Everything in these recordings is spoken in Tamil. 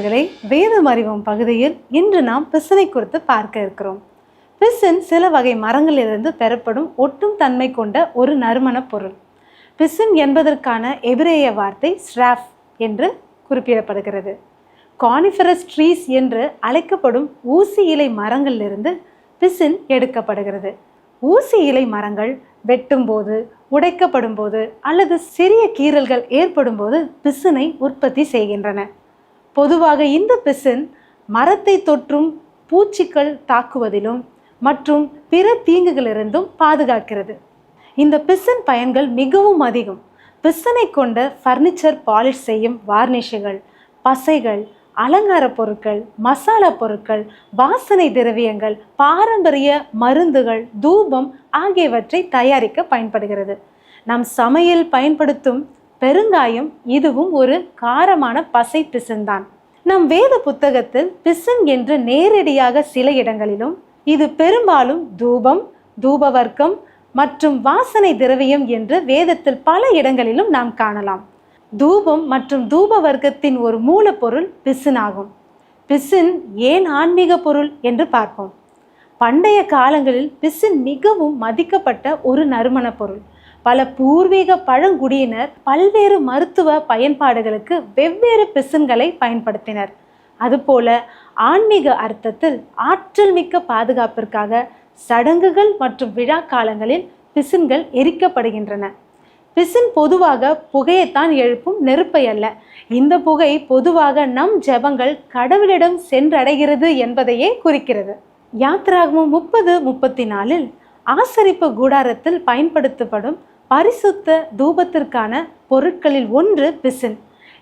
பிரியமானவர்களே வேதம் அறிவோம் பகுதியில் இன்று நாம் பிசினை குறித்து பார்க்க இருக்கிறோம். பிசின் சில வகை மரங்களிலிருந்து பெறப்படும் ஒட்டும் தன்மை கொண்ட ஒரு நறுமணப் பொருள். பிசின் என்பதற்கான எபிரேய வார்த்தை ஸ்ராஃப் என்று குறிப்பிடப்படுகிறது. கானிஃபரஸ் ட்ரீஸ் என்று அழைக்கப்படும் ஊசி இலை மரங்களிலிருந்து பிசின் எடுக்கப்படுகிறது. ஊசி இலை மரங்கள் வெட்டும்போது உடைக்கப்படும் போது அல்லது சிறிய கீறல்கள் ஏற்படும் போது பிசினை உற்பத்தி செய்கின்றன. பொதுவாக இந்த பிசின் மரத்தை தொற்றும் பூச்சிகள் தாக்குவதிலும் மற்றும் பிற தீங்குகளிலிருந்தும் பாதுகாக்கிறது. இந்த பிசின் பயன்கள் மிகவும் அதிகம். பிசனை கொண்ட ஃபர்னிச்சர் பாலிஷ் செய்யும் வார்னிஷுகள் பசைகள் அலங்கார பொருட்கள் மசாலா பொருட்கள் வாசனை திரவியங்கள் பாரம்பரிய மருந்துகள் தூபம் ஆகியவற்றை தயாரிக்க பயன்படுகிறது. நம் சமையல் பயன்படுத்தும் பெருங்காயம் இதுவும் ஒரு காரமான பசை பிசின்தான் நம் வேத புத்தகத்தில் பிசின் என்று நேரடியாக சில இடங்களிலும் இது பெரும்பாலும் தூபம் தூபவர்க்கம் மற்றும் வாசனை திரவியம் என்று வேதத்தில் பல இடங்களிலும் நாம் காணலாம். தூபம் மற்றும் தூப வர்க்கத்தின் ஒரு மூலப்பொருள் பிசின் ஆகும் பிசின் ஏன் ஆன்மீக பொருள் என்று பார்ப்போம். பண்டைய காலங்களில் பிசின் மிகவும் மதிக்கப்பட்ட ஒரு நறுமண பொருள். பல பூர்வீக பழங்குடியினர் பல்வேறு மருத்துவ பயன்பாடுகளுக்கு வெவ்வேறு பிசின்களை பயன்படுத்தினர். அதுபோல ஆன்மீக அர்த்தத்தில் ஆற்றல் மிக்க பாதுகாப்பிற்காக சடங்குகள் மற்றும் விழா காலங்களில் பிசின்கள் எரிக்கப்படுகின்றன. பிசின் பொதுவாக புகையைத்தான் எழுப்பும் நெருப்பை அல்ல. இந்த புகை பொதுவாக நம் ஜெபங்கள் கடவுளிடம் சென்றடைகிறது என்பதையே குறிக்கிறது. யாத்ராகமும் முப்பது முப்பத்தி நாலில் ஆசரிப்பு கூடாரத்தில் பயன்படுத்தப்படும் பரிசுத்த தூபத்திற்கான பொருட்களில் ஒன்று பிசின்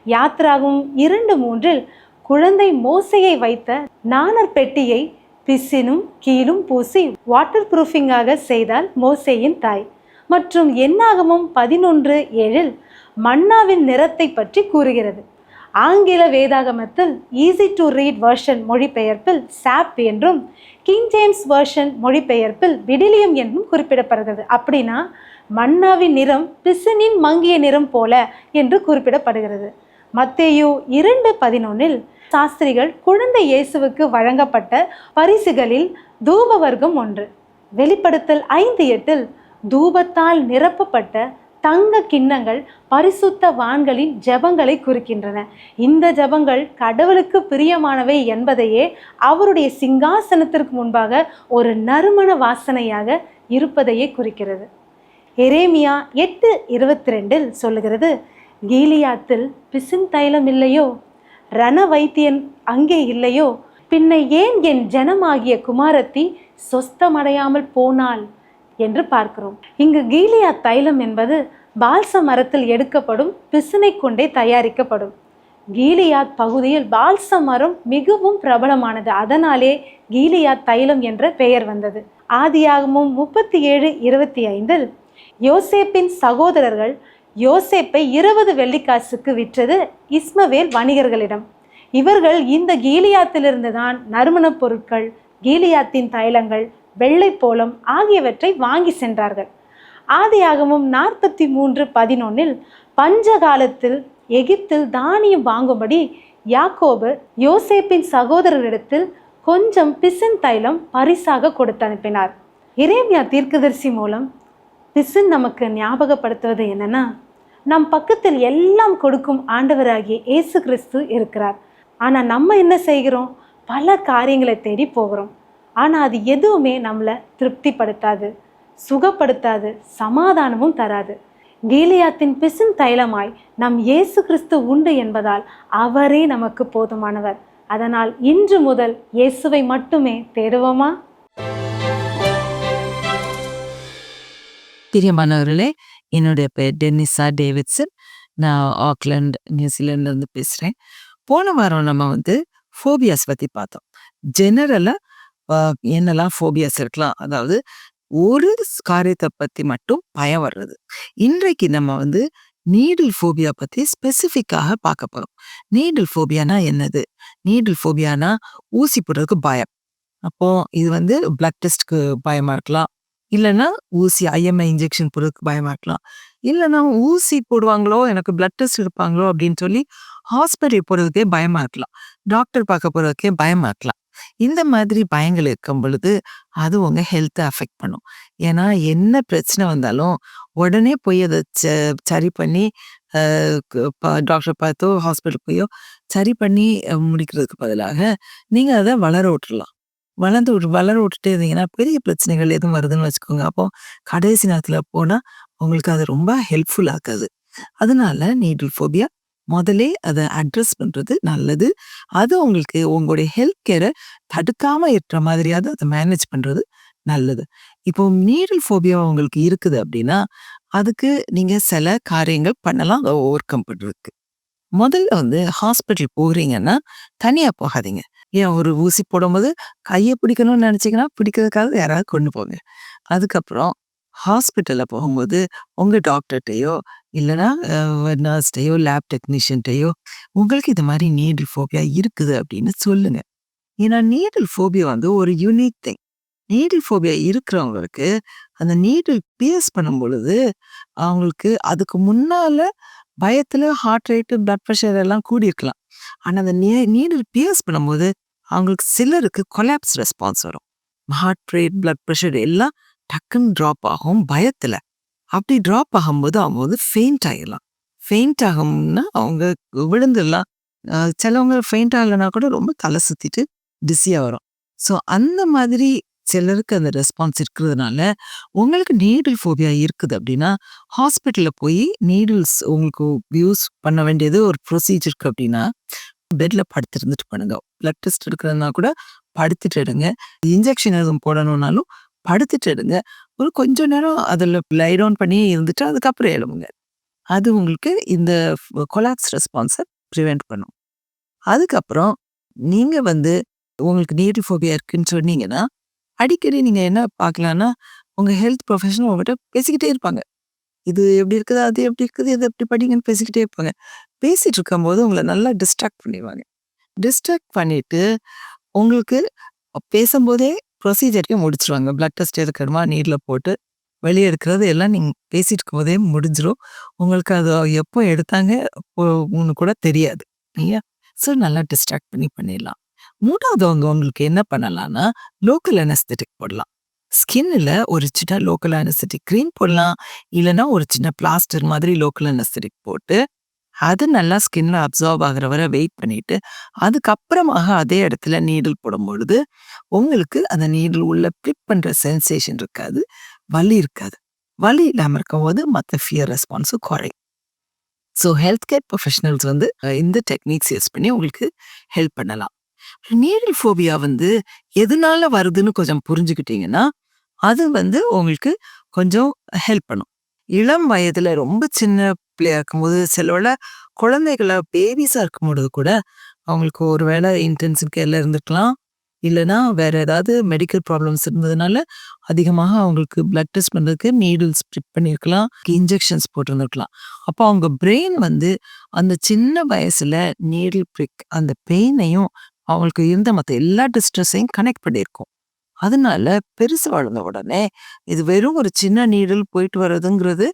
யாத்ராகும் இரண்டு மூன்றில் குழந்தை மோசையை வைத்த நாணர் பெட்டியை பிசினும் கீழும் பூசி வாட்டர் ப்ரூஃபிங்காக செய்தால் மோசேயின் தாய். மற்றும் என்னாகமும் பதினொன்று ஏழில் மன்னாவின் நிறத்தை பற்றி கூறுகிறது. ஆங்கில வேதாகமத்தில் ஈஸி டு ரீட் வேர்ஷன் மொழிபெயர்ப்பில் சாப் என்றும் கிங் ஜேம்ஸ் வேர்ஷன் மொழிபெயர்ப்பில் விடிலியம் என்றும் குறிப்பிடப்படுகிறது. அப்படின்னா மன்னாவின் நிறம் பிசினின் மங்கிய நிறம் போல என்று குறிப்பிடப்படுகிறது. மத்தேயு இரண்டு பதினொன்னில் சாஸ்திரிகள் குழந்தை இயேசுவுக்கு வழங்கப்பட்ட பரிசுகளில் தூப வர்க்கம் ஒன்று. வெளிப்படுத்தல் ஐந்து எட்டில் தூபத்தால் நிரப்பப்பட்ட தங்க கிண்ணங்கள் பரிசுத்த வான்களின் ஜபங்களை குறிக்கின்றன. இந்த ஜெபங்கள் கடவுளுக்கு பிரியமானவை என்பதையே அவருடைய சிங்காசனத்திற்கு முன்பாக ஒரு நறுமண வாசனையாக இருப்பதையே குறிக்கிறது. எரேமியா எட்டு இருபத்தி ரெண்டில் சொல்லுகிறது கீலியாத்தில் பிசின் தைலம் இல்லையோ? ரண வைத்தியன் அங்கே இல்லையோ? பின்ன ஏன் என் ஜனமாகிய குமாரத்தி சொஸ்தமடையாமல் போனாள் என்று பார்க்கிறோம். இங்கு கீலியா தைலம் என்பது பால்ச மரத்தில் எடுக்கப்படும் பிசினை கொண்டே தயாரிக்கப்படும். கீலியாத் பகுதியில் பால்ச மரம் மிகவும் பிரபலமானது. அதனாலே கீலியாத் தைலம் என்ற பெயர் வந்தது. ஆதியாகமும் முப்பத்தி ஏழு இருபத்தி ஐந்தில் யோசேப்பின் சகோதரர்கள் யோசேப்பை இருபது வெள்ளிக்காசுக்கு விற்றது இஸ்மவேல் வணிகர்களிடம். இவர்கள் இந்த கீலியாத்திலிருந்து தான் நறுமணப் பொருட்கள் கீலியாத்தின் தைலங்கள் வெள்ளைப்போளம் ஆகியவற்றை வாங்கி சென்றார்கள். ஆதியாகமும் நாற்பத்தி மூன்று பதினொன்னில் பஞ்ச காலத்தில் எகிப்தில் தானியம் வாங்கும்படி யாக்கோபு யோசேப்பின் சகோதரரிடத்தில் கொஞ்சம் பிசின் தைலம் பரிசாக கொடுத்து அனுப்பினார் இரேமியா தீர்க்கதரிசி மூலம் பிசுன் நமக்கு ஞாபகப்படுத்துவது என்னன்னா நம் பக்கத்தில் எல்லாம் கொடுக்கும் ஆண்டவராகிய இயேசு கிறிஸ்து இருக்கிறார். ஆனால் நம்ம என்ன செய்கிறோம்? பல காரியங்களை தேடி போகிறோம். ஆனால் அது எதுவுமே நம்மளை திருப்திப்படுத்தாது சுகப்படுத்தாது சமாதானமும் தராது. கீலியாத்தின் பிசும் தைலமாய் நம் இயேசு கிறிஸ்து உண்டு என்பதால் அவரே நமக்கு போதுமானவர். அதனால் இன்று முதல் இயேசுவை மட்டுமே தேடுவோமா? பிரியமானவர்களே என்னுடைய பேர் டென்னிஸா டேவிட்சன். நான் ஆக்லாண்ட் நியூசிலாண்ட்லேருந்து பேசுகிறேன் போன வாரம் நம்ம வந்து ஃபோபியாஸ் பற்றி பார்த்தோம். ஜெனரலாக என்னெல்லாம் ஃபோபியாஸ் இருக்கலாம்? அதாவது ஒரு காரியத்தை பற்றி மட்டும் பயம் வர்றது. இன்றைக்கு நம்ம வந்து நீடில் ஃபோபியா பற்றி ஸ்பெசிஃபிக்காக பார்க்க போகிறோம் நீடில் ஃபோபியானா என்னது? நீடில் ஃபோபியானா ஊசி போடுறதுக்கு பயம். அப்போது இது வந்து பிளட் டெஸ்ட்க்கு பயமாக இருக்கலாம்? இல்லைன்னா ஊசி ஐஎம்ஐ இன்ஜெக்ஷன் போடுறதுக்கு பயமாக்கலாம். இல்லைன்னா ஊசி போடுவாங்களோ எனக்கு பிளட் டெஸ்ட் எடுப்பாங்களோ அப்படின்னு சொல்லி ஹாஸ்பிட்டல் போகிறதுக்கே பயமா இருக்கலாம். டாக்டர் பார்க்க போகிறதுக்கே பயமா இருக்கலாம். இந்த மாதிரி பயங்கள் இருக்கும் பொழுது அது உங்கள் ஹெல்த்தை அஃபெக்ட் பண்ணும். ஏன்னா என்ன பிரச்சனை வந்தாலும் உடனே போய் அதை ச- சரி பண்ணி டாக்டர் பார்த்தோ ஹாஸ்பிட்டல் போயோ சரி பண்ணி முடிக்கிறதுக்கு பதிலாக நீங்கள் அதை வளர விட்டுறலாம். வளர்ந்து விட்டு வளர விட்டுட்டே இருந்தீங்கன்னா பெரிய பிரச்சனைகள் எதுவும் வருதுன்னு வச்சுக்கோங்க. அப்போ கடைசி நேரத்தில் போனால் உங்களுக்கு அது ரொம்ப ஹெல்ப்ஃபுல் ஆகாது. அதனால நீடில் ஃபோபியா முதலே அதை அட்ரஸ் பண்ணுறது நல்லது. அது உங்களுக்கு உங்களுடைய ஹெல்த் கேரை தடுக்காமல் இருக்கிற மாதிரியாவது அதை மேனேஜ் பண்ணுறது நல்லது. இப்போ நீடில் ஃபோபியா உங்களுக்கு இருக்குது அப்படின்னா அதுக்கு நீங்கள் சில காரியங்கள் பண்ணலாம். அதை ஓவர் கம் பண்ணுறதுக்கு முதல்ல வந்து ஹாஸ்பிட்டல் போகிறீங்கன்னா தனியாக போகாதீங்க. ஏன் ஒரு ஊசி போடும்போது கையை பிடிக்கணும்னு நினச்சிங்கன்னா பிடிக்கிறதுக்காக யாராவது கொண்டு போங்க. அதுக்கப்புறம் ஹாஸ்பிட்டலில் போகும்போது உங்கள் டாக்டர்கிட்டையோ இல்லைன்னா நர்ஸ்டையோ லேப் டெக்னீஷியன்ட்டையோ உங்களுக்கு இது மாதிரி நீடில் ஃபோபியா இருக்குது அப்படின்னு சொல்லுங்கள் ஏன்னா நீடில் ஃபோபியா வந்து ஒரு யூனிக் திங். நீடில் ஃபோபியா இருக்கிறவங்களுக்கு அந்த நீடில் பியர்ஸ் பண்ணும் பொழுது அவங்களுக்கு அதுக்கு முன்னால பயத்தில் ஹார்ட் ரேட்டு பிளட் ப்ரெஷர் எல்லாம் கூடியிருக்கலாம். ஆனா அந்த நீடில் பியர்ஸ் பண்ணும்போது அவங்களுக்கு சிலருக்கு கொலாப்ஸ் ரெஸ்பான்ஸ் வரும். ஹார்ட் ரேட் பிளட் ப்ரெஷர் எல்லாம் டக்குன்னு ட்ராப் ஆகும் பயத்துல. அப்படி ட்ராப் ஆகும்போது அவங்க வந்து ஃபெயிண்ட் ஆகிடலாம் ஃபெயிண்ட் ஆகும்னா அவங்க விழுந்துடலாம். சிலவங்க ஃபெயிண்ட் ஆகலைன்னா கூட ரொம்ப தலை சுத்திட்டு டிஸியாக வரும். ஸோ அந்த மாதிரி சிலருக்கு அந்த ரெஸ்பான்ஸ் இருக்கிறதுனால உங்களுக்கு நீடில் ஃபோபியா இருக்குது அப்படின்னா ஹாஸ்பிட்டலில் போய் நீடில்ஸ் உங்களுக்கு யூஸ் பண்ண வேண்டியது ஒரு ப்ரொசீஜருக்கு அப்படின்னா பெட்ல படுத்திருந்துட்டு பண்ணுங்க. பிளட் டெஸ்ட் எடுக்கிறதுனா கூட படுத்துட்டு எடுங்க. இன்ஜெக்ஷன் எதுவும் போடணும்னாலும் படுத்துட்டு எடுங்க. ஒரு கொஞ்ச நேரம் அதில் லைட் ஆன் பண்ணி இருந்துட்டு அதுக்கப்புறம் எழுவுங்க அது உங்களுக்கு இந்த கொலாப்ஸ் ரெஸ்பான்ஸை ப்ரிவெண்ட் பண்ணும். அதுக்கப்புறம் நீங்கள் வந்து உங்களுக்கு நீடில் ஃபோபியா இருக்குன்னு சொன்னீங்கன்னா அடிக்கடி நீங்க என்ன பார்க்கலான்னா உங்க ஹெல்த் ப்ரொஃபஷனல் உங்ககிட்ட பேசிக்கிட்டே இருப்பாங்க. இது எப்படி இருக்குது அது எப்படி இருக்குது இது எப்படி படிங்கன்னு பேசிக்கிட்டே இருப்பாங்க. பேசிட்டு இருக்கும்போது உங்களை நல்லா டிஸ்ட்ராக்ட் பண்ணிடுவாங்க. டிஸ்ட்ராக்ட் பண்ணிட்டு உங்களுக்கு பேசும்போதே ப்ரொசீஜரையும் முடிச்சிருவாங்க. பிளட் டெஸ்ட் எடுக்கணுமா நீரில் போட்டு வெளியே எடுக்கிறது எல்லாம் நீங்கள் பேசிட்டு இருக்கும்போதே முடிஞ்சிடும் உங்களுக்கு அது எப்போ எடுத்தாங்க ஒன்று கூட தெரியாது. இல்லையா? ஸோ நல்லா டிஸ்ட்ராக்ட் பண்ணி பண்ணிடலாம். மூணாவது அவங்க உங்களுக்கு என்ன பண்ணலாம்னா லோக்கல் அனஸ்தெட்டிக் போடலாம். ஸ்கின்னில் ஒரு சின்ன லோக்கல் அனஸ்தட்டிக் க்ரீம் போடலாம். இல்லைன்னா ஒரு சின்ன பிளாஸ்டர் மாதிரி லோக்கல் அனஸ்தட்டிக் போட்டு அது நல்லா ஸ்கின்ல அப்சார்ப் ஆகிற வரை வெயிட் பண்ணிட்டு அதுக்கப்புறமாக அதே இடத்துல நீடில் போடும் பொழுது உங்களுக்கு அந்த நீடில் உள்ள பிளிப் பண்ற சென்சேஷன் இருக்காது வலி இருக்காது. வலி இல்லாமல் இருக்கும்போது மற்ற ஃபியர் ரெஸ்பான்ஸும் குறையும். ஸோ ஹெல்த் கேர் ப்ரொஃபஷனல்ஸ் வந்து இந்த டெக்னிக்ஸ் யூஸ் பண்ணி உங்களுக்கு ஹெல்ப் பண்ணலாம். நீடில் ஃபோபியா வந்து எதனால வருதுன்னு கொஞ்சம் புரிஞ்சுக்கிட்டீங்கன்னா அது வந்து உங்களுக்கு கொஞ்சம் ஹெல்ப் பண்ணும். இளம் வயதுல ரொம்ப சின்ன பிள்ளையா இருக்கும்போது சிலவேளை குழந்தைகள பேபிஸாக இருக்கும்பொழுது கூட அவங்களுக்கு ஒருவேளை இன்டென்சிவ் கேர்ல இருந்துக்கலாம். இல்லைன்னா வேற ஏதாவது மெடிக்கல் ப்ராப்ளம்ஸ் இருந்ததுனால அதிகமாக அவங்களுக்கு பிளட் டெஸ்ட் பண்றதுக்கு நீடில்ஸ் ஸ்ப்ரிட் பண்ணியிருக்கலாம் இன்ஜெக்ஷன்ஸ் போட்டிருந்துருக்கலாம். அப்போ அவங்க பிரெயின் வந்து அந்த சின்ன வயசுல நீடில் பிரிக் அந்த பெயினையும் அவங்களுக்கு இருந்த மற்ற எல்லா டிஸ்ட்ரெஸ்ஸையும் கனெக்ட் பண்ணியிருக்கும். அதனால பெருசு வளர்ந்த உடனே இது வெறும் ஒரு சின்ன நீடில் போயிட்டு வர்றதுங்கிறது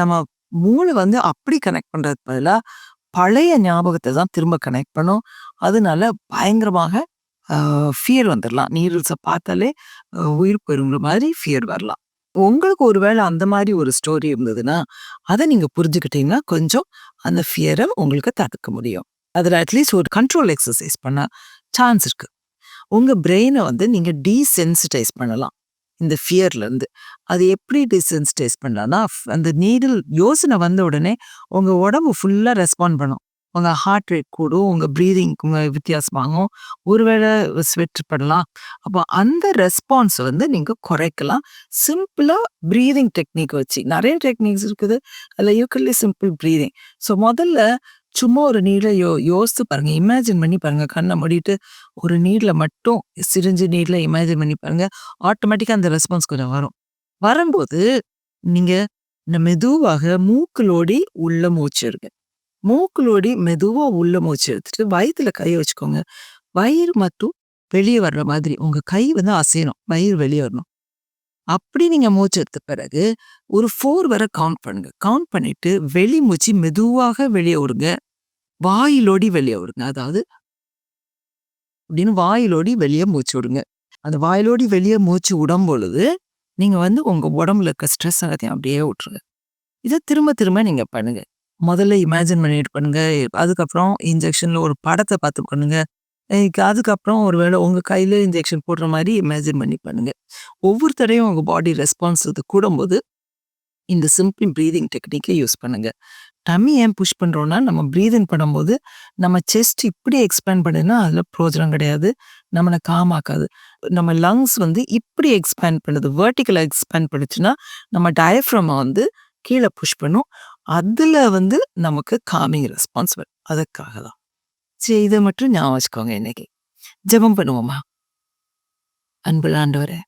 நம்ம மூளை வந்து அப்படி கனெக்ட் பண்ணுறது பதிலாக பழைய ஞாபகத்தை தான் திரும்ப கனெக்ட் பண்ணும். அதனால பயங்கரமாக ஃபியர் வந்துடலாம் நீரில்ஸை பார்த்தாலே உயிர் போயிருங்கிற மாதிரி ஃபியர் வரலாம். உங்களுக்கு ஒருவேளை அந்த மாதிரி ஒரு ஸ்டோரி இருந்ததுன்னா அதை நீங்கள் புரிஞ்சுக்கிட்டீங்கன்னா கொஞ்சம் அந்த ஃபியரை உங்களுக்கு தடுக்க முடியும். அதில் அட்லீஸ்ட் ஒரு கண்ட்ரோல் எக்ஸசைஸ் பண்ணால் சான்ஸ் இருக்குது உங்கள் பிரெயினை வந்து நீங்கள் டீசென்சிட்டைஸ் பண்ணலாம். இந்த ஃபியர்லேருந்து அது எப்படி டீசென்சிட்டைஸ் பண்ணலாம்னா அந்த நீடில் யோசனை வந்த உடனே உங்கள் உடம்பு ஃபுல்லாக ரெஸ்பாண்ட் பண்ணும். உங்கள் ஹார்ட் ரேட் கூடும் உங்கள் ப்ரீதிங் வித்தியாசமாகும் ஒருவேளை ஸ்வெட் பண்ணலாம் அப்போ அந்த ரெஸ்பான்ஸ் வந்து நீங்கள் குறைக்கலாம். சிம்பிளாக ப்ரீதிங் டெக்னிக் வச்சு. நிறைய டெக்னிக்ஸ் இருக்குது. அதில் யூக்கல்லி சிம்பிள் ப்ரீதிங் ஸோ முதல்ல சும்மா ஒரு நீரை யோ யோசித்து பாருங்க. இமேஜின் பண்ணி பாருங்க. கண்ணை மூடிட்டு ஒரு நீரில் மட்டும் சிரிஞ்சு நீரில் இமேஜின் பண்ணி பாருங்க. ஆட்டோமேட்டிக்காக அந்த ரெஸ்பான்ஸ் கொஞ்சம் வரும். வரும்போது நீங்கள் இந்த மெதுவாக மூக்குலோடி உள்ள மூச்சு எடுங்க மூக்குலோடி மெதுவாக உள்ள மூச்சு எடுத்துட்டு வயிற்றுல கையை வச்சுக்கோங்க. வயிறு மட்டும் வெளியே வர்ற மாதிரி. உங்கள் கை வந்து அசையணும். வயிறு வெளியே வரணும். அப்படி நீங்கள் மூச்சு எடுத்த பிறகு ஒரு ஃபோர் வரை கவுண்ட் பண்ணுங்க. கவுண்ட் பண்ணிட்டு வெளி மூச்சு மெதுவாக வெளியே விடுங்க வாயிலோடி வெளியே விடுங்க. அதாவது அப்படின்னு வாயிலோடி வெளியே மூச்சு விடுங்க. அந்த வாயிலோடி வெளியே மூச்சு விடும் பொழுது நீங்கள் வந்து உங்கள் உடம்புல இருக்க ஸ்ட்ரெஸ் எல்லாத்தையும் அப்படியே விட்டுருங்க. இதை திரும்ப திரும்ப நீங்கள் பண்ணுங்க. முதல்ல இமேஜின் பண்ணிட்டு பண்ணுங்க. அதுக்கப்புறம் இன்ஜெக்ஷனில் ஒரு படத்தை பார்த்து பண்ணுங்க. அதுக்கப்புறம் ஒரு வேளை உங்கள் கையில் இன்ஜெக்ஷன் போடுற மாதிரி இமேஜின் பண்ணி பண்ணுங்க. ஒவ்வொரு தடையும் உங்கள் பாடி ரெஸ்பான்ஸ் இது கூடும்போது இந்த சிம்பிள் ப்ரீதிங் டெக்னிக்கை யூஸ் பண்ணுங்க. டம்மி ஏன் புஷ் பண்ணுறோன்னா நம்ம ப்ரீதிங் பண்ணும்போது நம்ம செஸ்ட் இப்படி எக்ஸ்பேண்ட் பண்ணுன்னா அதில் பிரோஜனம் கிடையாது. நம்மளை காமாக்காது நம்ம லங்ஸ் வந்து இப்படி எக்ஸ்பேண்ட் பண்ணுது. வேர்ட்டிக்கலா எக்ஸ்பேண்ட் பண்ணுச்சுன்னா நம்ம டயஃப்ரமை வந்து கீழே புஷ் பண்ணும். அதில் வந்து நமக்கு காமிங் ரெஸ்பான்ஸ் வரும் அதுக்காக தான் சரி இதை மட்டும் ஞாபகம் வச்சுக்கோங்க இன்னைக்கு. ஜெபம் பண்ணுவோமா? அன்பு ஆண்டவரே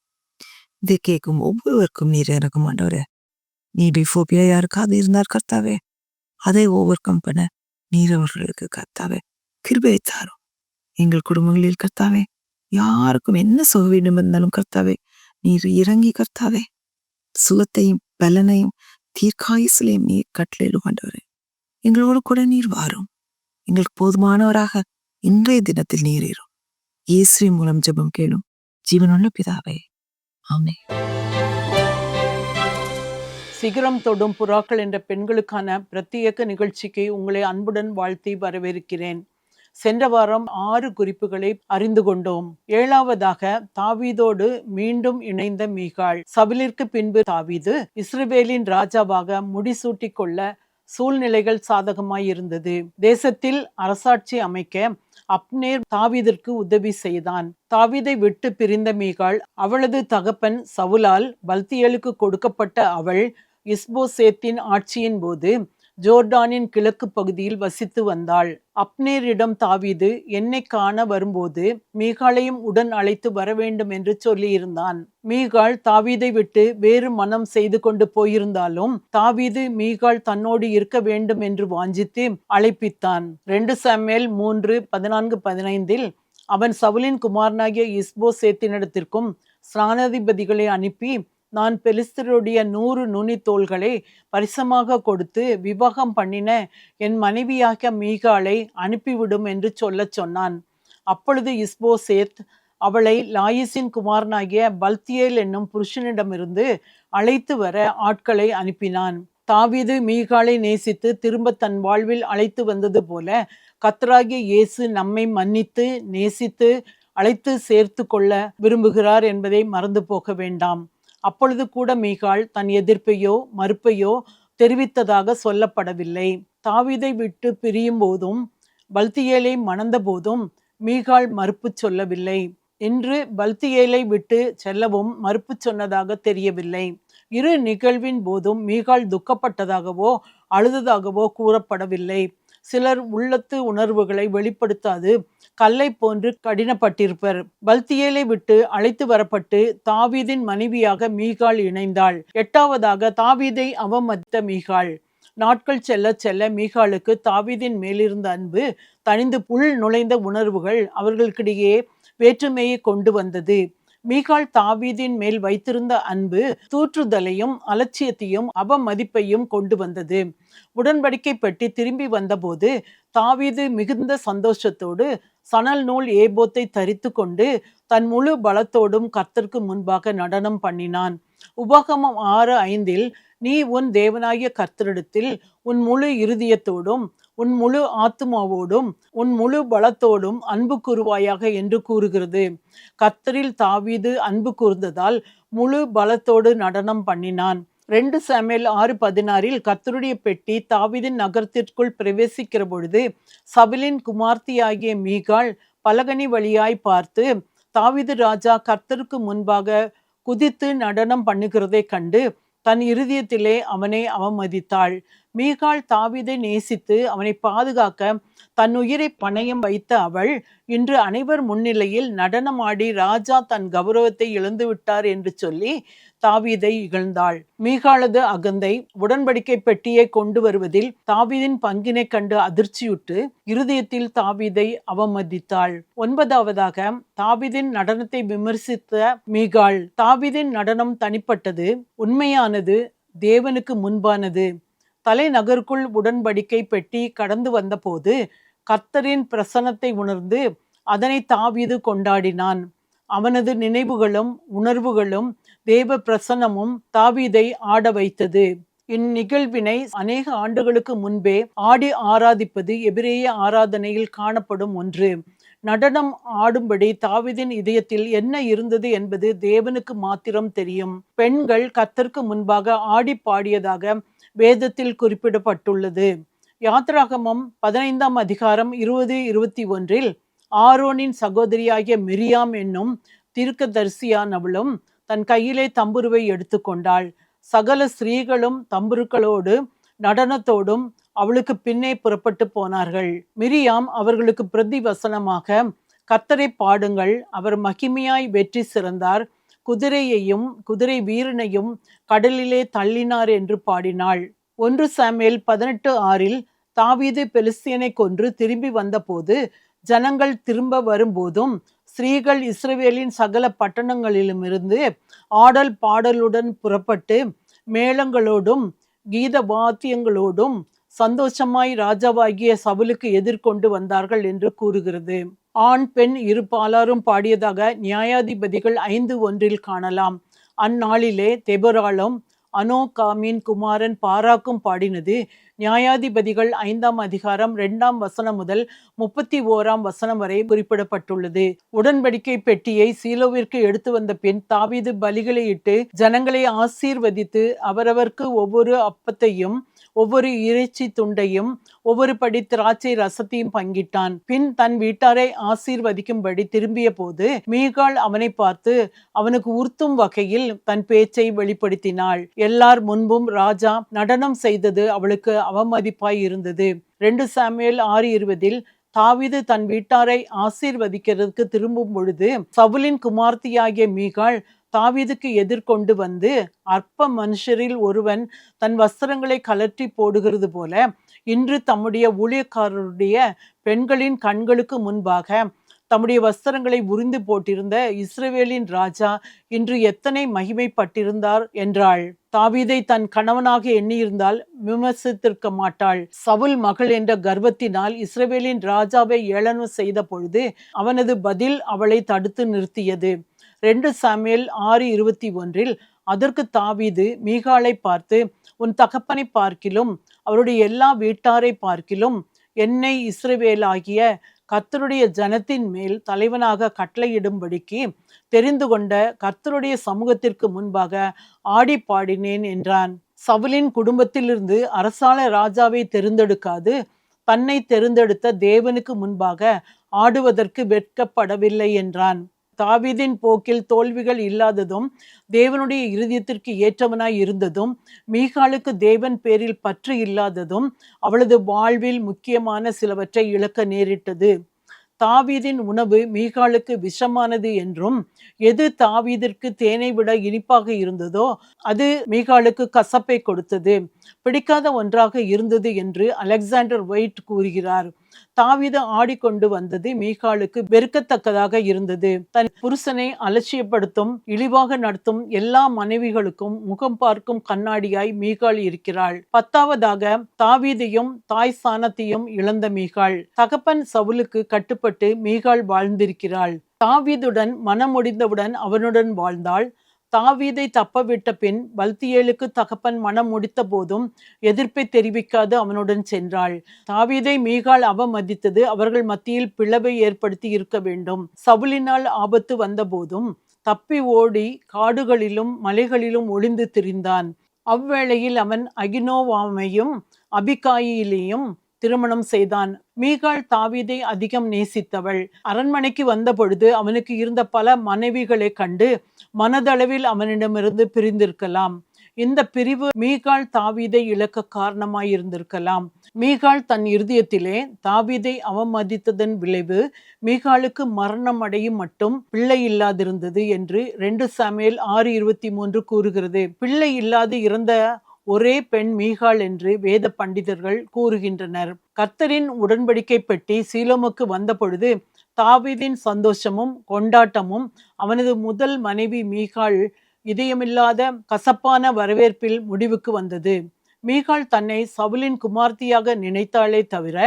இதை கேட்கும் ஒவ்வொருவருக்கும் நீர் இறக்கும் ஆண்டவரே. நீ பிஃபோபியா யாருக்காவது இருந்தார் கர்த்தாவே. அதை ஓவர் கம் பண்ண நீர் அவர்களுக்கு கிருபை தாரும். எங்கள் குடும்பங்களில் கர்த்தாவே யாருக்கும் என்ன சுக வேண்டும் இருந்தாலும் கர்த்தாவே நீர் இறங்கி கர்த்தாவே. சுகத்தையும் பலனையும் தீர்க்காயுசிலையும் நீர் கட்டளையிடும் எங்களோடு கூட நீர் வாரும். எங்களுக்கு போதுமானவராக இன்றைய தினத்தில் நீர் ஏறும். இயேசுவின் மூலம் ஜெபம் கேளும். ஜீவனுள்ள பிதாவே. ஆமே சிகரம் தொடும் புறாக்கள் என்ற பெண்களுக்கான பிரத்யேக நிகழ்ச்சிக்கு உங்களை அன்புடன் வாழ்த்தி வரவேற்கிறேன். சென்ற வாரம் ஆறு குறிப்புகளை அறிந்து கொண்டோம். ஏழாவதாக தாவீதோடு மீண்டும் இணைந்த மீகாள். சபிலிற்கு பின்பு தாவீது இஸ்ரேலின் ராஜாவாக முடிசூட்டிக் கொள்ள சூழ்நிலைகள் சாதகமாயிருந்தது. தேசத்தில் அரசாட்சி அமைக்க அப்னேர் தாவீதிற்கு உதவி செய்தான். தாவீதை விட்டு பிரிந்த மீகாள் அவளது தகப்பன் சவுலால் பல்தியலுக்கு கொடுக்கப்பட்ட அவள் இஸ்போசேத்தின் ஆட்சியின் போது ஜோர்டானின் கிழக்கு பகுதியில் வசித்து வந்தாள். அப்னேரிடம் தாவீது என்னை காண வரும்போது மீகாளையும் உடன் அழைத்து வர வேண்டும் என்று சொல்லியிருந்தான். மீகாள் தாவீதை விட்டு வேறு மனம் செய்து கொண்டு போயிருந்தாலும் தாவீது மீகாள் தன்னோடு இருக்க வேண்டும் என்று வாஞ்சித்து அழைப்பித்தான். ரெண்டு சமையல் மூன்று பதினான்கு பதினைந்தில் அவன் சவுலின் குமாரனாகிய இஸ்போ சேத்தினிடத்திற்கும் ஸ்நானாதிபதிகளை அனுப்பி நான் பெலிஸ்தருடைய நூறு நுனி தோள்களை பரிசமாக கொடுத்து விவாகம் பண்ணின என் மனைவியாகிய மீகாளை அனுப்பிவிடும் என்று சொல்லச் சொன்னான். அப்பொழுது இஸ்போசேத் அவளை லாயிசின் குமாரனாகிய பல்தியேல் என்னும் புருஷனிடமிருந்து அழைத்து வர ஆட்களை அனுப்பினான். தாவீது மீகாளை நேசித்து திரும்ப தன் வாழ்வில் அழைத்து வந்தது போல கத்தராகிய இயேசு நம்மை மன்னித்து நேசித்து அழைத்து சேர்த்து கொள்ள விரும்புகிறார் என்பதை மறந்து போக வேண்டாம். அப்பொழுது கூட மீகாள் தன் எதிர்ப்பையோ மறுப்பையோ தெரிவித்ததாக சொல்லப்படவில்லை. தாவிதை விட்டு பிரியும் போதும் பல்தியேலை மணந்த போதும் மீகாள் மறுப்பு சொல்லவில்லை. இன்று பல்தியேலை விட்டு செல்லவும் மறுப்பு சொன்னதாக தெரியவில்லை. இரு நிகழ்வின் போதும் மீகாள் துக்கப்பட்டதாகவோ அழுததாகவோ கூறப்படவில்லை. சிலர் உள்ளத்து உணர்வுகளை வெளிப்படுத்தாது. கல்லை போன்று கடினப்பட்டிருப்பர். பல்தியேலை விட்டு அழைத்து வரப்பட்டு தாவீதின் மனைவியாக மீகால் இணைந்தாள். எட்டாவதாக தாவீதை அவமதித்த மீகாள். நாட்கள் செல்ல செல்ல மீகாளுக்கு தாவீதின் மேலிருந்த அன்பு தணிந்து புல் நுழைந்த உணர்வுகள் அவர்களுக்கிடையே வேற்றுமையை கொண்டு வந்தது. மீகாள் தாவீதின் மேல் வைத்திருந்த அன்பு தூற்றுதலையும் அலட்சியத்தையும் அவமதிப்பையும் கொண்டு வந்தது. உடன்படிக்கை பெட்டி திரும்பி வந்தபோது தாவீது மிகுந்த சந்தோஷத்தோடு சணல் நூல் ஏபோத்தை தரித்து கொண்டு தன் முழு பலத்தோடும் கர்த்தருக்கு முன்பாக நடனம் பண்ணினான். உபாகமம் ஆறு ஐந்தில் நீ உன் தேவனாகிய கர்த்தரிடத்தில் உன் முழு இருதயத்தோடும் உன் முழு ஆத்துமாவோடும் உன் முழு பலத்தோடும் அன்பு கூறுவாயாக என்று கூறுகிறது. கர்த்தரில் தாவீது அன்பு கூர்ந்ததால் முழு பலத்தோடு நடனம் பண்ணினான். ரெண்டு சமையல் ஆறு பதினாறில் கர்த்தருடைய பெட்டி தாவிதின் நகரத்திற்குள் பிரவேசிக்கிற பொழுது சபிலின் குமார்த்தியாகிய மீகாள் பலகனி வழியாய் பார்த்து தாவிது ராஜா கர்த்தருக்கு முன்பாக குதித்து நடனம் பண்ணுகிறதை கண்டு தன் இருதயத்திலே அவனை அவமதித்தாள். மீகாள் தாவிதை நேசித்து அவனை பாதுகாக்க தன் உயிரை பணயம் வைத்த அவள் இன்று அனைவர் முன்னிலையில் நடனமாடி ராஜா தன் கௌரவத்தை இழந்துவிட்டார் என்று சொல்லி தாவீதை இகழ்ந்தாள். மீகாளது அகந்தை உடன்படிக்கை பெட்டியை கொண்டு வருவதில் தாவீதின் பங்கினை கண்டு அதிர்ச்சியுற்று இருதயத்தில் தாவீதை அவமதித்தாள். ஒன்பதாவதாக தாவீதின் நடனத்தை விமர்சித்த மீகாள் தாவீதின் நடனம் தனிப்பட்டது உண்மையானது தேவனுக்கு முன்பானது. தலைநகருக்குள் உடன்படிக்கை பெட்டி கடந்து வந்தபோது கர்த்தரின் பிரசனத்தை உணர்ந்து அதனை தாவீது கொண்டாடினான். அவனது நினைவுகளும் உணர்வுகளும் தேவ பிரசன்னமும் தாவீதை ஆட வைத்தது. இந்நிகழ்வினை அநேக ஆண்டுகளுக்கு முன்பே ஆடி ஆராதிப்பது எபிரேய ஆராதனையில் காணப்படும் ஒன்று. நடனம் ஆடும்படி தாவிதின் இதயத்தில் என்ன இருந்தது என்பது தேவனுக்கு மாத்திரம் தெரியும். பெண்கள் கத்தற்கு முன்பாக ஆடி பாடியதாக வேதத்தில் குறிப்பிடப்பட்டுள்ளது. யாத்ராகமம் பதினைந்தாம் அதிகாரம் இருபது இருபத்தி ஒன்றில் ஆரோனின் சகோதரியாகிய மிரியாம் என்னும் தீர்க்கதரிசியானவளும் தன் கையிலே தம்புருவை எடுத்துக்கொண்டாள் சகல ஸ்திரீகளும் தம்புருக்களோடு நடனத்தோடும் அவளுக்கு பின்னே புறப்பட்டு போனார்கள். மிரியாம் அவர்களுக்கு பிரதிவசனமாக கத்தரை பாடுங்கள் அவர் மகிமையாய் வெற்றி சிறந்தார். குதிரையையும் குதிரை வீரனையும் கடலிலே தள்ளினார் என்று பாடினாள். ஒன்று சாமியல் பதினெட்டு ஆறில் தாவீது பெலிஸ்தியனை கொன்று திரும்பி வந்தபோது ஜனங்கள் திரும்ப வரும்போதும் ஸ்ரீகள் இஸ்ரவேலின் சகல பட்டணங்களிலும் இருந்து ஆடல் பாடலுடன் புறப்பட்டு மேளங்களோடும் கீத வாத்தியங்களோடும் சந்தோஷமாய் ராஜாவாகிய சவுலுக்கு எதிர்கொண்டு வந்தார்கள் என்று கூறுகிறது. ஆண் பெண் இரு பாலாரும் பாடியதாக நியாயாதிபதிகள் ஐந்து ஒன்றில் காணலாம். அந்நாளிலே தெபராலும் அனோகாமின் குமாரன் பாராக்கும் பாடினது நியாயாதிபதிகள் ஐந்தாம் அதிகாரம் இரண்டாம் வசனம் முதல் முப்பத்தி ஓராம் வசனம் வரை குறிப்பிடப்பட்டுள்ளது. உடன்படிக்கை பெட்டியை சீலோவிற்கு எடுத்து வந்த பின் தாவீது பலிகளை இட்டு ஜனங்களை ஆசீர்வதித்து அவரவர்க்கு ஒவ்வொரு அப்பத்தையும் ஒவ்வொரு இறைச்சி துண்டையும் ஒவ்வொரு படி திராட்சை ரசத்தையும் பங்கிட்டான். பின் தன் வீட்டாரை ஆசீர்வதிக்கும்படி திரும்பிய போது மீகாள் அவனை பார்த்து அவனுக்கு உறுத்தும் வகையில் தன் பேச்சை வெளிப்படுத்தினாள். எல்லார் முன்பும் ராஜா நடனம் செய்தது அவளுக்கு அவமதிப்பாய் இருந்தது. ரெண்டு சாமுவேல் ஆறு இருபதில் தாவீது தன் வீட்டாரை ஆசீர்வதிக்கிறதுக்கு திரும்பும் பொழுது சவுலின் குமார்த்தியாகிய மீகாள் தாவீதுக்கு எதிர்கொண்டு வந்து அற்ப மனுஷரில் ஒருவன் தன் வஸ்திரங்களை கலற்றி போடுகிறது போல இன்று தம்முடைய ஊழியக்காரருடைய பெண்களின் கண்களுக்கு முன்பாக தம்முடைய வஸ்திரங்களை உறிந்து போட்டிருந்த இஸ்ரவேலின் ராஜா இன்று எத்தனை மகிமைப்பட்டிருந்தார் என்றாள். தாவீதை தன் கணவனாக எண்ணியிருந்தால் விமர்சித்திருக்க மாட்டாள். சவுல் மகள் என்ற கர்வத்தினால் இஸ்ரேலின் ராஜாவை ஏளனம் செய்த பொழுது அவனது பதில் அவளை தடுத்து நிறுத்தியது. ரெண்டு சாமியல் ஆறு இருபத்தி ஒன்றில் அதற்கு தாவீது மீகாலை பார்த்து உன் தகப்பனை பார்க்கிலும் அவருடைய எல்லா வீட்டாரை பார்க்கிலும் என்னை இஸ்ரவேலாகிய கர்த்தருடைய ஜனத்தின் மேல் தலைவனாக கட்டளையிடும்படிக்கு தெரிந்து கொண்ட கர்த்தருடைய சமூகத்திற்கு முன்பாக ஆடி பாடினேன் என்றான். சவுலின் குடும்பத்திலிருந்து அரசாள ராஜாவை தெரிந்தெடுக்காது தன்னை தெரிந்தெடுத்த தேவனுக்கு முன்பாக ஆடுவதற்கு வெட்கப்படவில்லை என்றான். தாவீதின் போக்கில் தோல்விகள் இல்லாததும் தேவனுடைய இருதயத்திற்கு ஏற்றவனாய் இருந்ததும் மீகாலுக்கு தேவன் பேரில் பற்று இல்லாததும் அவளது வாழ்வில் முக்கியமான சிலவற்றை இழக்க நேரிட்டது. தாவீதின் உணவு மீகாலுக்கு விஷமானது என்றும் எது தாவீதிற்கு தேனை விட இனிப்பாக இருந்ததோ அது மீகாலுக்கு கசப்பை கொடுத்தது. பிடிக்காத ஒன்றாக இருந்தது என்று அலெக்சாண்டர் ஒயிட் கூறுகிறார். தாவித ஆடிக்கொண்டு வந்தது மீகாலுக்கு வெறுக்கத்தக்கதாக இருந்தது. தன் புருஷனை அலட்சியப்படுத்தும் இழிவாக நடத்தும் எல்லா மனைவிகளுக்கும் முகம் பார்க்கும் கண்ணாடியாய் மீகாள் இருக்கிறாள். பத்தாவதாக தாவீதையும் தாய் சாணத்தையும் இழந்த மீகாள் தகப்பன் சவுலுக்கு கட்டுப்பட்டு மீகாள் வாழ்ந்திருக்கிறாள். தாவீதுடன் மனம் முடிந்தவுடன் அவனுடன் வாழ்ந்தாள். தாவீதை தப்பவிட்ட பின் பல்தியேலுக்கு தகப்பன் மனம் முடித்த போதும் எதிர்ப்பை தெரிவிக்காது அவனுடன் சென்றாள். தாவீதை மீகால் அவமதித்தது அவர்கள் மத்தியில் பிளவை ஏற்படுத்தி இருக்க வேண்டும். சவுலினால் ஆபத்து வந்த போதும் தப்பி ஓடி காடுகளிலும் மலைகளிலும் ஒளிந்து திரிந்தான். அவ்வேளையில் அவன் அகினோவாமையும் அபிகாயிலையும் திருமணம் செய்தான். மீகாள் தாவீதை அதிகம் நேசித்தவள். அரண்மனைக்கு வந்த பொழுது அவனுக்கு இருந்த பல மனைவிகளை கண்டு மனதளவில் அவனிடமிருந்து பிரிந்திருக்கலாம். இந்த பிரிவு மீகாள் தாவீதை இழக்க காரணமாயிருந்திருக்கலாம். மீகாள் தன் இருதயத்திலே தாவீதை அவமதித்ததன் விளைவு மீகாளுக்கு மரணம் அடையும் மட்டும் பிள்ளை இல்லாதிருந்தது என்று ரெண்டு சமையல் ஆறு இருபத்தி மூன்று கூறுகிறது. பிள்ளை இல்லாது இறந்த ஒரே பெண் மீகாள் என்று வேத பண்டிதர்கள் கூறுகின்றனர். கர்த்தரின் உடன்படிக்கை பெட்டி சீலோமுக்கு வந்த பொழுது தாவீதின் சந்தோஷமும் கொண்டாட்டமும் அவனது முதல் மனைவி மீகாள் இதயமில்லாத கசப்பான வரவேற்பில் முடிவுக்கு வந்தது. மீகாள் தன்னை சவுலின் குமார்த்தியாக நினைத்தாளே தவிர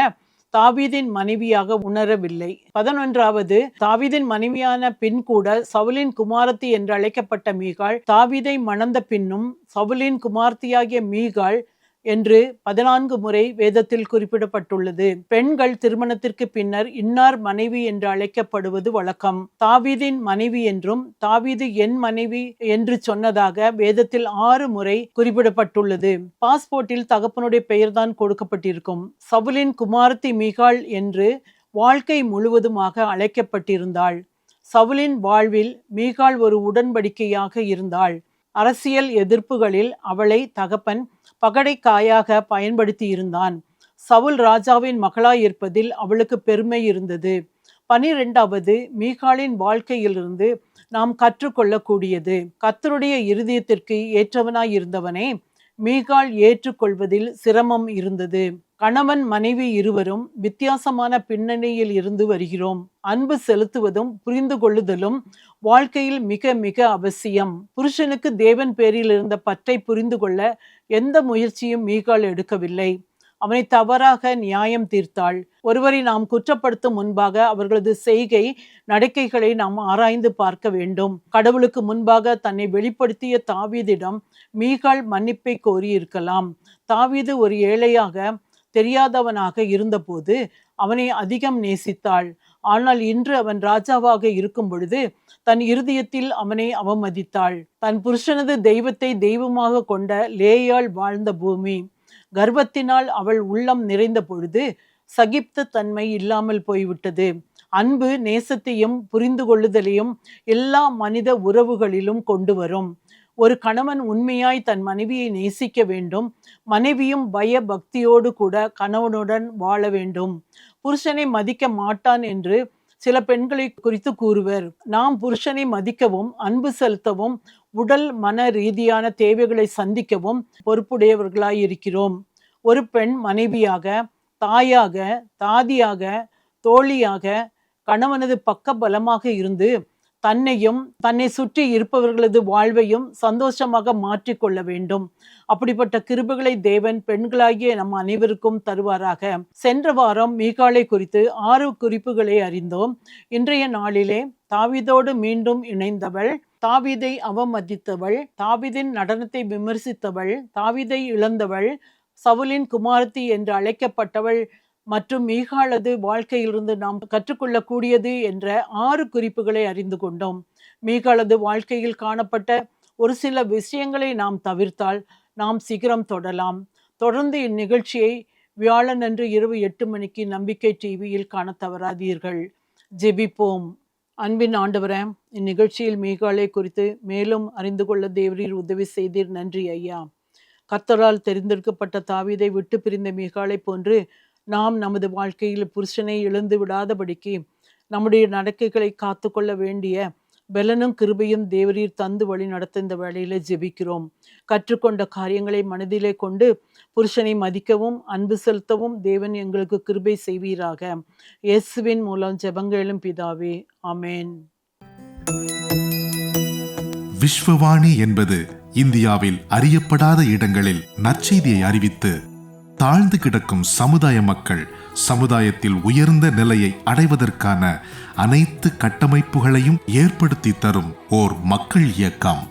தாவீதின் மனைவியாக உணரவில்லை. பதினொன்றாவது தாவீதின் மனைவியான பின் கூட சவுலின் குமாரத்தி என்று அழைக்கப்பட்ட மீகாள் தாவீதை மணந்த பின்னும் சவுலின் குமார்த்தியாகிய மீகாள் என்று பதினான்கு முறை வேதத்தில் குறிப்பிடப்பட்டுள்ளது. பெண்கள் திருமணத்திற்கு பின்னர் இன்னார் மனைவி என்று அழைக்கப்படுவது வழக்கம். தாவீதின் மனைவி என்றும் தாவீது என் மனைவி என்று சொன்னதாக வேதத்தில் ஆறு முறை குறிப்பிடப்பட்டுள்ளது. பாஸ்போர்ட்டில் தகப்பனுடைய பெயர்தான் கொடுக்கப்பட்டிருக்கும். சவுலின் குமாரத்தி மீகாள் என்று வாழ்க்கை முழுவதுமாக அழைக்கப்பட்டிருந்தாள். சவுலின் வாழ்வில் மீகாள் ஒரு உடன்படிக்கையாக இருந்தாள். அரசியல் எதிர்ப்புகளில் அவளை தகப்பன் பகடைக்காயாக பயன்படுத்தி இருந்தான் சவுல் ராஜாவின் மகளாயிருப்பதில் அவளுக்கு பெருமை இருந்தது. பனிரெண்டாவது மீகாலின் வாழ்க்கையிலிருந்து நாம் கற்றுக்கொள்ளக்கூடியது. கத்தருடைய இருதயத்திற்கு ஏற்றவனாய் இருந்தவனே மீகால் ஏற்றுக்கொள்வதில் சிரமம் இருந்தது. கணவன் மனைவி இருவரும் வித்தியாசமான பின்னணியில் இருந்து வருகிறோம். அன்பு செலுத்துவதும் புரிந்து கொள்ளுதலும் வாழ்க்கையில் மிக மிக அவசியம். புருஷனுக்கு தேவன் பேரில் இருந்த பற்றை புரிந்து கொள்ள எந்த முயற்சியும் மீகால் எடுக்கவில்லை. அவனை தவறாக நியாயம் தீர்த்தாள். ஒருவரை நாம் குற்றப்படுத்தும் முன்பாக அவர்களது செய்கை நடக்கைகளை நாம் ஆராய்ந்து பார்க்க வேண்டும். கடவுளுக்கு முன்பாக தன்னை வெளிப்படுத்திய தாவீதிடம் மீகால் மன்னிப்பை கோரியிருக்கலாம். தாவீது ஒரு ஏழையாக தெரியாதவனாக இருந்தபோது அவனை அதிகம் நேசித்தாள். ஆனால் இன்று அவன் ராஜாவாக இருக்கும் பொழுது தன் இருதயத்தில் அவனை அவமதித்தாள். தன் புருஷனது தெய்வத்தை தெய்வமாக கொண்ட லேயாள் வாழ்ந்த பூமி. கர்வத்தினால் அவள் உள்ளம் நிறைந்த பொழுது சகிப்த தன்மை இல்லாமல் போய்விட்டது. அன்பு நேசத்தையும் புரிந்து கொள்ளுதலையும் எல்லா மனித உறவுகளிலும் கொண்டு வரும். ஒரு கணவன் உண்மையாய் தன் மனைவியை நேசிக்க வேண்டும். மனைவியும் பய பக்தியோடு கூட கணவனுடன் வாழ வேண்டும். புருஷனை மதிக்க மாட்டான் என்று சில பெண்களை குறித்து கூறுவர். நாம் புருஷனை மதிக்கவும் அன்பு செலுத்தவும் உடல் மன ரீதியான தேவைகளை சந்திக்கவும் பொறுப்புடையவர்களாய் இருக்கிறோம். ஒரு பெண் மனைவியாக தாயாக தாதியாக தோழியாக கணவனது பக்க பலமாக இருந்து தன்னையும் தன்னை சுற்றி இருப்பவர்களது வாழ்வையும் சந்தோஷமாக மாற்றிக்கொள்ள வேண்டும். அப்படிப்பட்ட கிருபுகளை தேவன் பெண்களாகிய நம் அனைவருக்கும் தருவாராக. சென்ற வாரம் மீகாலை குறித்து ஆறு குறிப்புகளை அறிந்தோம். இன்றைய நாளிலே தாவிதோடு மீண்டும் இணைந்தவள் தாவிதை அவமதித்தவள் தாவிதின் நடனத்தை விமர்சித்தவள் தாவீதை இழந்தவள் சவுலின் குமாரத்தி என்று அழைக்கப்பட்டவள் மற்றும் மீகாளது வாழ்க்கையிலிருந்து நாம் கற்றுக்கொள்ளக்கூடியது என்ற ஆறு குறிப்புகளை அறிந்து கொண்டோம். மீகாளது வாழ்க்கையில் காணப்பட்ட ஒரு சில விஷயங்களை நாம் தவிர்த்தால் நாம் சீக்கிரம் தொடலாம். தொடர்ந்து இந்நிகழ்ச்சியை வியாழன் அன்று இரவு எட்டு மணிக்கு நம்பிக்கை டிவியில் காண தவறாதீர்கள். ஜெபிப்போம். அன்பின் ஆண்டவரே இந்நிகழ்ச்சியில் மீகாலை குறித்து மேலும் அறிந்து கொள்ள தேவரீர் உதவி செய்தீர். நன்றி ஐயா. கர்த்தரால் தெரிந்தெடுக்கப்பட்ட தாவீதை விட்டு பிரிந்த மீகாலை போன்று நாம் நமது வாழ்க்கையில் புருஷனை இழந்து விடாதபடிக்கு நம்முடைய நடக்கைகளை காத்துக்கொள்ள வேண்டிய பலனும் கிருபையும் தேவரீர் தந்து வழி நடத்த இந்த வேலையில ஜெபிக்கிறோம். கற்றுக்கொண்ட காரியங்களை மனதிலே கொண்டு புருஷனை மதிக்கவும் அன்பு செலுத்தவும் தேவன் எங்களுக்கு கிருபை செய்வீராக. இயேசுவின் மூலம் ஜெபங்களும் பிதாவே அமேன் விஸ்வவாணி என்பது இந்தியாவில் அறியப்படாத இடங்களில் நற்செய்தியை அறிவித்து தாழ்ந்து கிடக்கும் சமுதாய மக்கள் சமுதாயத்தில் உயர்ந்த நிலையை அடைவதற்கான அனைத்து கட்டமைப்புகளையும் ஏற்படுத்தி தரும் ஓர் மக்கள் இயக்கம்.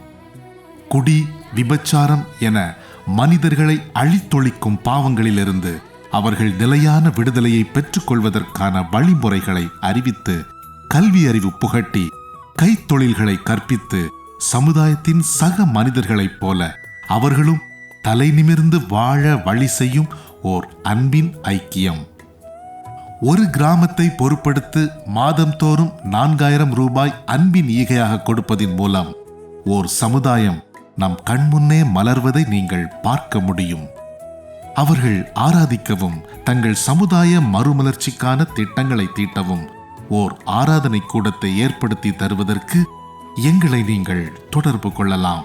குடி விபச்சாரம் என மனிதர்களை அழித்தொழிக்கும் பாவங்களிலிருந்து அவர்கள் நிலையான விடுதலையை பெற்றுக்கொள்வதற்கான வழிமுறைகளை அறிவித்து கல்வி அறிவு புகட்டி கைத்தொழில்களை கற்பித்து சமுதாயத்தின் சக மனிதர்களைப் போல அவர்களும் தலை நிமிர்ந்து வாழ வழி செய்யும் ஓர் அன்பின் ஐக்கியம். ஒரு கிராமத்தை பொருட்படுத்து மாதம்தோறும் நான்காயிரம் ரூபாய் அன்பின் ஈகையாக கொடுப்பதின் மூலம் ஓர் சமுதாயம் நம் கண்முன்னே மலர்வதை நீங்கள் பார்க்க முடியும். அவர்கள் ஆராதிக்கவும் தங்கள் சமுதாய மறுமலர்ச்சிக்கான திட்டங்களை தீட்டவும் ஓர் ஆராதனை கூடத்தை ஏற்படுத்தி தருவதற்கு எங்களை நீங்கள் தொடர்பு கொள்ளலாம்.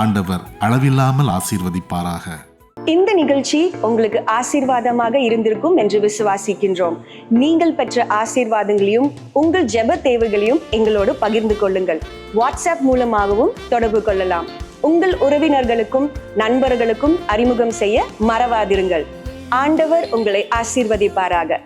ஆண்டவர் அளவில்லாமல் ஆசீர்வதிப்பாராக. இந்த நிகழ்ச்சி உங்களுக்கு ஆசீர்வாதமாக இருந்திருக்கும் என்று விசுவாசிக்கின்றோம். நீங்கள் பெற்ற ஆசீர்வாதங்களையும் உங்கள் ஜெப தேவைகளையும் எங்களோடு பகிர்ந்து கொள்ளுங்கள். வாட்ஸ்அப் மூலமாகவும் தொடர்பு கொள்ளலாம். உங்கள் உறவினர்களுக்கும் நண்பர்களுக்கும் அறிமுகம் செய்ய மறவாதிருங்கள். ஆண்டவர் உங்களை ஆசீர்வதிப்பாராக.